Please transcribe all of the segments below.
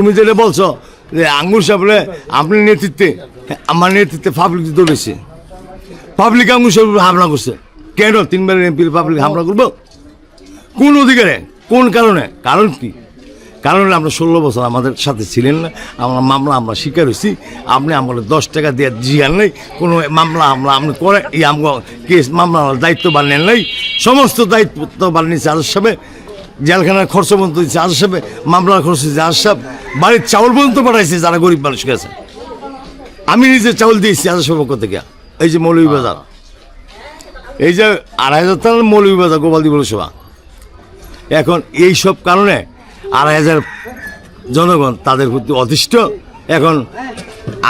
তুমি যেটা বলছো, যে আঙ্গুর সাহেব আপনার নেতৃত্বে, আমার নেতৃত্বে পাবলিক দৌড়েছে পাবলিক আঙ্গুর সাহেব হামলা করছে। কেন? তিনবার এমপি পাবলিক হামলা করব? কোন অধিকারে? কোন কারণে? কারণ কি? কারণ আমরা ষোলো বছর আমাদের সাথে ছিলেন না। আমরা মামলা, আমরা শিকার হয়েছি। আপনি আমাদের দশ টাকা দিয়ে জিয়ার নেই। কোনো মামলা, হামলা আপনি করে এই আমরা কেস মামলা দায়িত্ব বানিয়ে নেই। সমস্ত দায়িত্ব বানিয়েছে আজ সাহেব। জেলখানার খরচ পর্যন্ত দিচ্ছে আজ সাহেব মামলার খরচ দিচ্ছে আজ সাহেব বাড়ির চাউল পর্যন্ত পাঠাইছে যারা গরিব মানুষ গেছে আমি নিজে চাউল দিয়েছি আজ সাহেব পক্ষ থেকে। এই যে মৌলভীবাজার এই যে আড়াই হাজার টাকার মৌলভীবাজার গোপালদি পৌরসভা। এখন এই সব কারণে আড়াই হাজার জনগণ তাদের প্রতি অতিষ্ঠ। এখন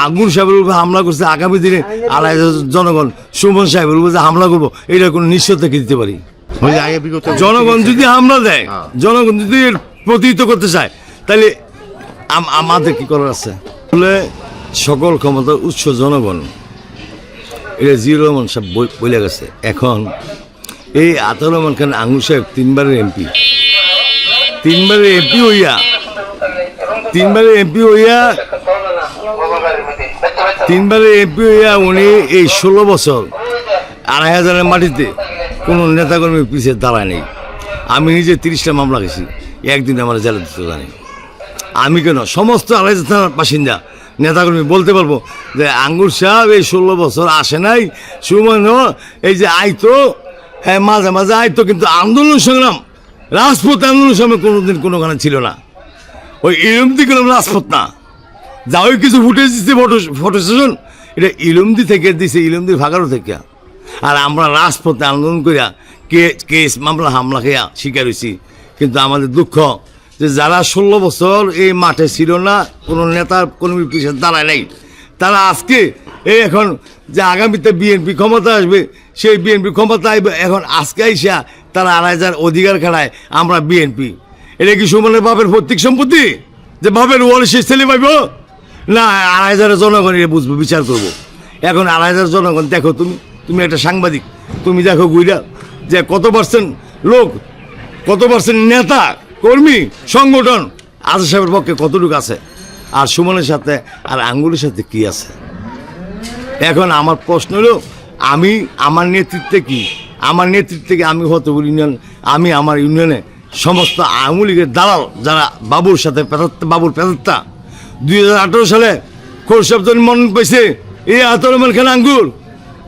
আগুন সাহেবের উপর হামলা করছে। আগামী দিনে আড়াই হাজার জনগণ সুমন সাহেবের উপর হামলা করব, এটা কোনো নিশ্চয়তা দিতে পারি? আগে বিগত জনগণ যদি হামলা দেয় জনগণ যদি প্রতিহিত করতে চায় তাহলে আম- আমাদের কি করার আছে? বলে সকল ক্ষমতার উৎস জনগণ এটা জিয়া রহমান সাহেব বলে গেছে। এখন এই আতাউর রহমান খান আঙ্গুর সাহেব তিনবারের এমপি। তিনবারের এমপি হইয়া তিনবারের এমপি হইয়া তিনবারের এমপি হইয়া উনি এই ষোলো বছর আড়াই হাজারের মাটিতে কোনো নেতাকর্মীর পিছিয়ে দাঁড়ায় নেই আমি নিজে তিরিশটা মামলা গেছি একদিন আমার জেলে দিতে জানি। আমি কেন? সমস্ত হাজার থানার বাসিন্দা, নেতাকর্মী, বলতে পারব যে আঙ্গুর সাহেব এই ষোলো বছর আসে নাই। সুমন এই যে আইতো হ্যাঁ মাঝে মাঝে আইতো, কিন্তু আন্দোলন সংগ্রাম, রাজপথ আন্দোলন সময় কোনোদিন কোনোখানে ছিল না। ওই ইলমদি কোনো রাজপথ না। যা ওই কিছু ফুটেজ দিচ্ছে ফটো ফটো সেশন এটা ইলমদি থেকে দিছে ইলমদির ভাগারও থেকে। আর আমরা রাজপথে আন্দোলন করিয়া কে, কেস, মামলা, হামলা খেয়া শিকার হয়েছি কিন্তু আমাদের দুঃখ যে যারা ষোলো বছর এই মাঠে ছিল না, কোনো নেতার, কোনো পিছিয়ে দাঁড়ায় নাই। তারা আজকে এই এখন যে আগামীতে বিএনপি ক্ষমতা আসবে, সেই বিএনপি ক্ষমতা আসবে এখন আজকে আইসা তারা আড়াই হাজার অধিকার খেলায় আমরা বিএনপি। এটা কি সুমনের বাপের প্রত্যেক সম্পত্তি? যে বাপের ওয়াল সে ছেলে পাইব? না আড়াই হাজারের জনগণ এটা বুঝব, বিচার করব। এখন আড়াই হাজার জনগণ, দেখো তুমি তুমি একটা সাংবাদিক, তুমি দেখো গুইরা যে কত পার্সেন্ট লোক, কত পার্সেন্ট নেতা, কর্মী, সংগঠন, আজ সাহেবের পক্ষে কতটুকু আছে? আর সুমনের সাথে আর আঙ্গুলের সাথে কি আছে? এখন আমার প্রশ্ন হলো, আমি, আমার নেতৃত্বে কি? আমার নেতৃত্বে কি আমি হতে ইউনিয়ন? আমি আমার ইউনিয়নে সমস্ত আওয়ামী লীগের দালাল যারা বাবুর সাথে বাবুর পেতাত্তা দুই হাজার আঠারো সালে যখন মন পেয়েছে এই আতরমান খান আঙ্গুর।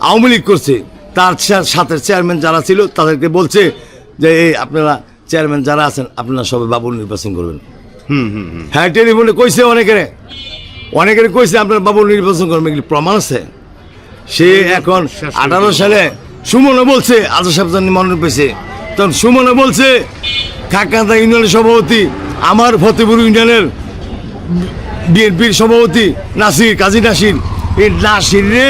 আওয়ামী লীগ করছে তার সাথে চেয়ারম্যান যারা ছিল তাদেরকে বলছে যে এই আপনারা চেয়ারম্যান যারা আছেন আপনারা সবাই বাবুর নির্বাচন করবেন হ্যাঁ টেলিফোনে কইছে অনেকেরে অনেকের কইছে আপনার বাবু নির্বাচন করবেন এগুলি প্রমাণ আছে সে এখন আঠারো সালে সুমনও বলছে আজা সাহেব জানি মনে পেয়েছে তখন সুমনও বলছে কাকান্দা ইউনিয়নের সভাপতি আমার ফতেপুর ইউনিয়নের বিএনপির সভাপতি নাসির কাজী নাসির এই নাসির রে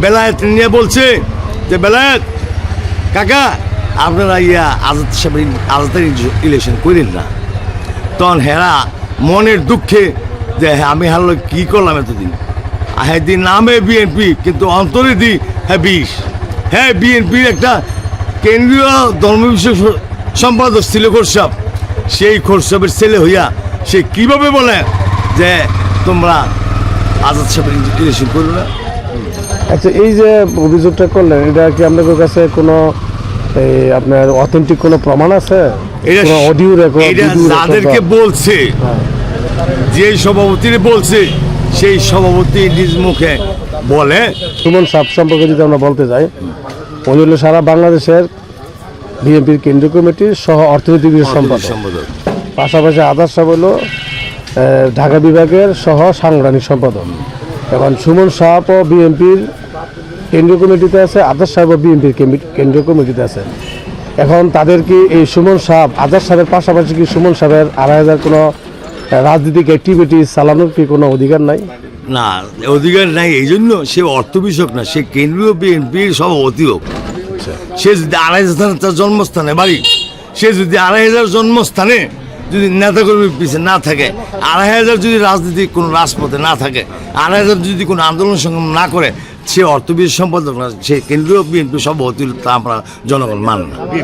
বেলায়েত নিয়ে বলছে যে, বেলায়েত, কাকা, আপনারা ইয়া আজাদ সাহেব আজাদের ইলেকশন করেন না। তখন হেরা মনের দুঃখে যে হ্যাঁ আমি হারলো কি করলাম এতদিন? হ্যাঁ দিন নামে বিএনপি কিন্তু অন্তরে দি হ্যাঁ বিষ। হ্যাঁ বিএনপির একটা কেন্দ্রীয় ধর্ম বিষয়ক স- সম্পাদক ছিল খোরসাব সেই খোরসাবের ছেলে হইয়া সে কীভাবে বলে যে, তোমরা আজাদ সাহেবের ইলেকশন করো না? আচ্ছা এই যে অভিযোগটা করলেন এটা কি আপনাদের কাছে কোনো এই আপনার অথেন্টিক কোনো প্রমাণ আছে? এটা অডিও রেকর্ড যাদেরকে বলছে যে সভাপতির বলছে সেই সভাপতি নিজ মুখে বলে। সুমন সাপ সম্পর্কে যদি আমরা বলতে যাই উনি হলো সারা বাংলাদেশের বিএনপির কেন্দ্রীয় কমিটির সহ অর্থনৈতিক সম্পাদক। পাশাপাশি আদার সাহেব হলো ঢাকা বিভাগের সহ সাংগঠনিক সম্পাদক। এখন সুমন সাহাব ও বিএনপির কেন্দ্রীয় কমিটিতে আছে আদার সাহেব ও বিএনপির কেন্দ্রীয় কমিটিতে আছে। এখন তাদের কি এই সুমন সাহেব আদার সাহেবের পাশাপাশি কি সুমন সাহেবের আড়াই হাজার কোনো রাজনৈতিক অ্যাক্টিভিটি চালানোর কি কোনো অধিকার নাই? না অধিকার নাই এই জন্য সে অর্থ বিষয়ক না সে কেন্দ্রীয় বিএনপির সভাপতি হোক। সে যদি আড়াই হাজার তার জন্মস্থানে বাড়ি সে যদি আড়াই হাজার জন্মস্থানে যদি নেতাকর্মীর পিছিয়ে না থাকে, আড়াই হাজার যদি রাজনীতি কোনো রাজপথে না থাকে, আড়াই হাজার যদি কোনো আন্দোলন সংগ্রাম না করে, সে অর্থবিদ সম্পাদক না, সে কেন্দ্রীয় বিএনপি সভাপতি তা আমরা জনগণ মান না।